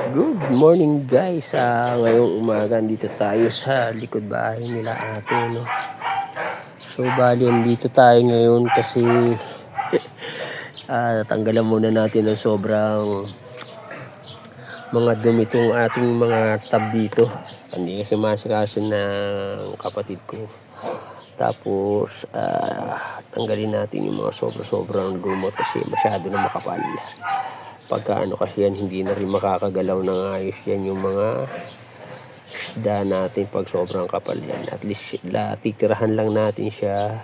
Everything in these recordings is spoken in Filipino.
Good morning guys. Ah, ngayong umaga dito tayo sa likod bahay nila ate no. So bali dito tayo ngayon kasi ah, tanggalan muna natin ng sobrang mga dumi itong ating mga tab dito. Hindi kasi masikaso ng kapatid ko. Tapos ah, tanggalin natin yung mga sobra-sobrang gumot kasi masyado na makapal pagka ano kasi yan hindi na rin makakagalaw ng ayos yan yung mga isda natin pag sobrang kapal yan. At least la, titirahan lang natin siya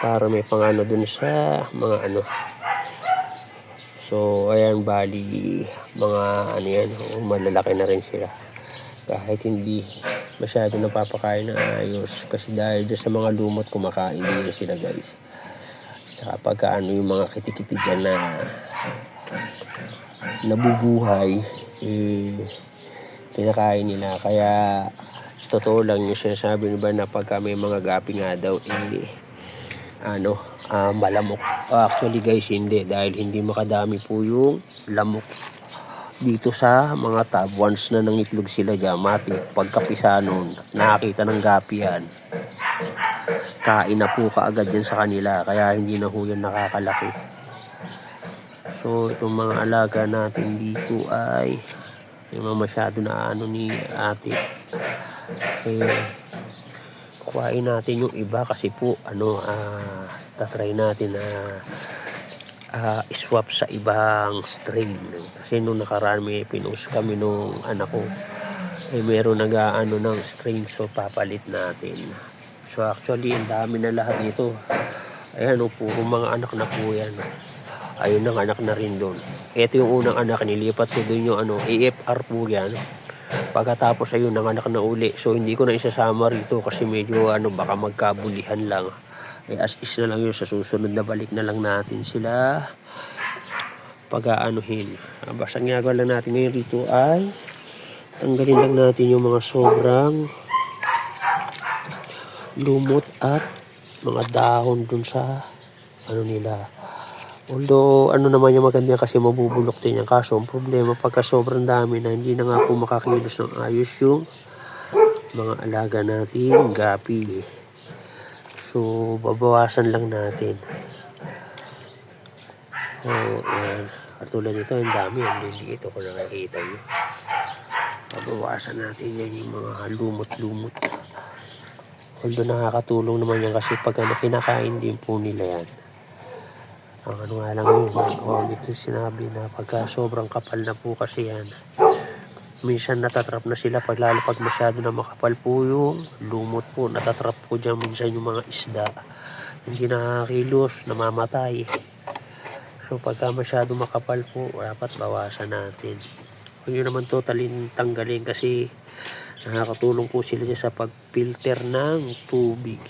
para may pangano dun sa mga ano. So ayan bali mga ano yan oh, malalaki na rin sila. Kahit hindi masyado napapakain na ayos kasi dahil dyan sa mga lumot kumakain din sila guys. Saka pagka ano yung mga kitikiti dyan na nabubuhay, eh, kinakain nila. Kaya, totoo lang yung sinasabi nila na pagka may mga gapi nga daw, eh, ano, ah, malamok. Actually guys, hindi. Dahil hindi makadami po yung lamok dito sa mga tab. Once na nangitlog sila dyan, matik, pagkapisa nun, nakakita ng gapi yan, kain na po kaagad yan sa kanila. Kaya hindi na po yan nakakalaki. So, itong mga alaga natin dito ay yung masyado na ano ni ate. Eh, kuhain natin yung iba kasi po, ano, ah, tatry natin na ah, swap sa ibang strain. Kasi nung nakaraan may pinost kami nung anak ko, eh meron nag-ano ng strain so papalit natin. So actually, ang dami na lahat dito. Ayan o, puro mga anak na po yan. Ayun ang anak na rin doon. Ito yung unang anak, nilipat ko doon yung ano, AFR po yan. Pagkatapos ayun, ang anak na uli. So hindi ko na isasama rito kasi medyo ano, baka magkabulihan lang. Eh, as is na lang yun sa susunod na balik na lang natin sila pag-aanuhin. Basta ang ginagawa lang natin ngayon rito ay tanggalin lang natin yung mga sobrang lumot at mga dahon dun sa ano nila. Although ano naman yung maganda kasi mabubulok din yan. Kaso ang problema pagka sobrang dami na hindi na nga po makakilos ng ayos yung mga alaga natin, gapi. So babawasan lang natin. So, ayan. Katulad nito, ang dami. Ang liliit ko nakikita nyo. Babawasan natin yan yung mga lumot-lumot. Although nakakatulong naman yan kasi pag ano, kinakain din po nila yan. Ano nga lang yun, oh, dito sinabi na pagka sobrang kapal na po kasi yan, minsan natatrap na sila pag lalo pag masyado na makapal po yung lumot po, natatrap po dyan minsan yung mga isda. Hindi nakakilos, namamatay. So pagka masyado makapal po, dapat bawasan natin. Kung yun naman totalin tanggalin kasi nakakatulong po sila sa pagfilter ng tubig.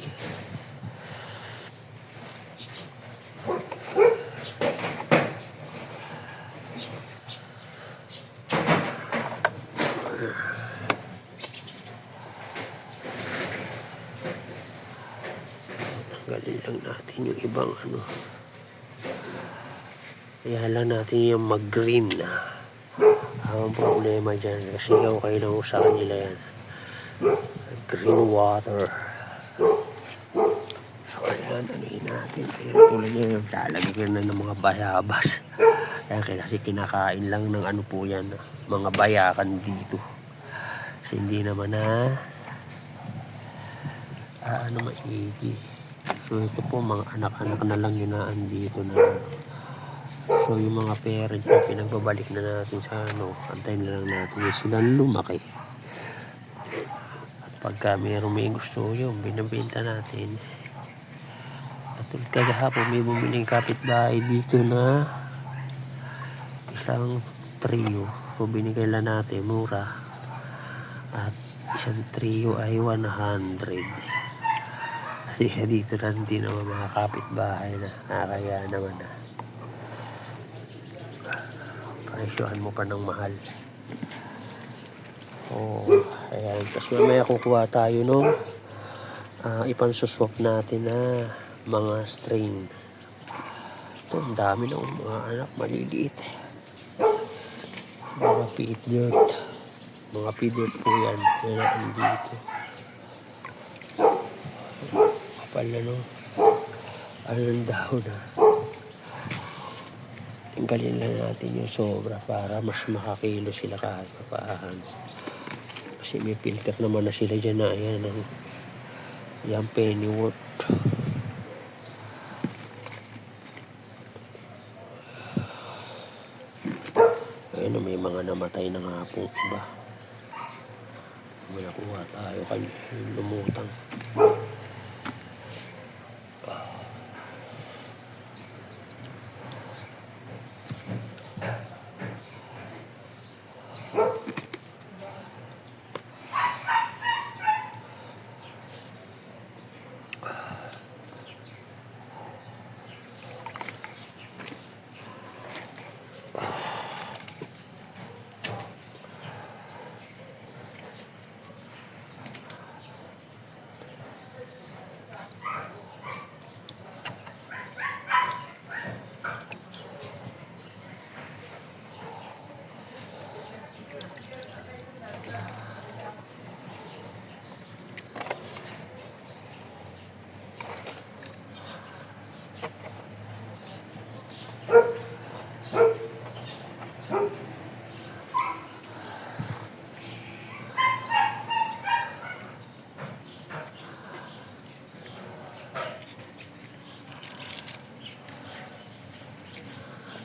Tanggalin lang natin yung ibang ano. Kaya lang natin yung mag-green na. Ang problema dyan. Kasi okay lang sa kanila yan. Green water. So, ayan, yun natin. Ayan, tulad yan, yung lalagyan na ng mga bayabas. Kaya kasi kinakain lang ng ano po yan, mga bayakan dito. Kasi hindi naman na ah, ano maigi. So, ito po, mga anak-anak na lang yun na andito na So yung mga parent na pinagbabalik na natin sa ano, antayin na lang natin yung silang lumaki. At pagka mayroong may gusto yung binabenta natin. At tulad kagahapon may bumiling kapitbahay dito na isang trio. So binigay lang natin mura. At isang trio ay 100. Kasi dito lang din naman mga kapitbahay na. Ah, kaya naman na presyohan mo pa ng mahal. Oo, ayan. Tapos mamaya kukuha tayo no, uh, ipansuswap natin na mga strain. Ito, ang dami ng mga anak, maliliit. Diba? Pit dirt. Mga pit dirt po yan. Yan ang dito. Kapal na no. Ano ng dahon na. Tinggalin lang natin yung sobra para mas makakilo sila kahit papahan. Kasi may filter naman na sila dyan na ayan ang yung pennyworth. Ayun, may mga namatay na nga po iba. May nakuha tayo kanya lumutang.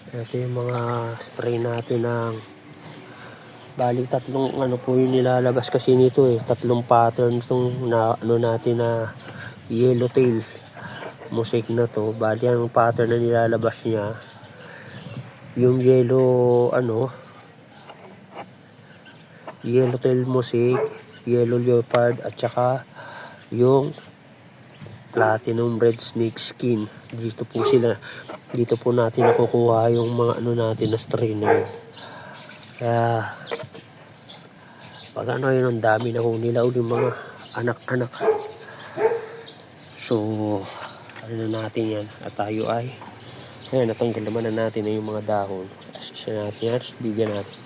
Ito yung mga stray natin ng bali tatlong ano po yung nilalabas kasi nito eh. Tatlong pattern itong na, ano natin na yellowtail mosaic na to. Bali ang pattern na nilalabas niya yung yellow ano yellowtail mosaic yellow leopard at saka yung platinum red snake skin. Dito po sila dito po natin nakukuha yung mga ano natin na strain na yun kaya pag ano yun ang dami na kung nila yung mga anak-anak. So ano na natin yan? At tayo ay ayan natanggal naman na natin na yung mga dahon. Asisya natin yan bigyan natin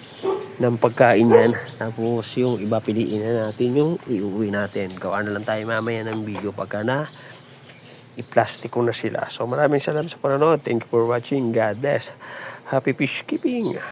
ng pagkain yan. Tapos yung iba piliin na natin yung iuwi natin. Gawa na lang tayo mamaya ng video pagka na i-plastic ko na sila. So maraming salamat sa panonood. Thank you for watching. God bless. Happy fish keeping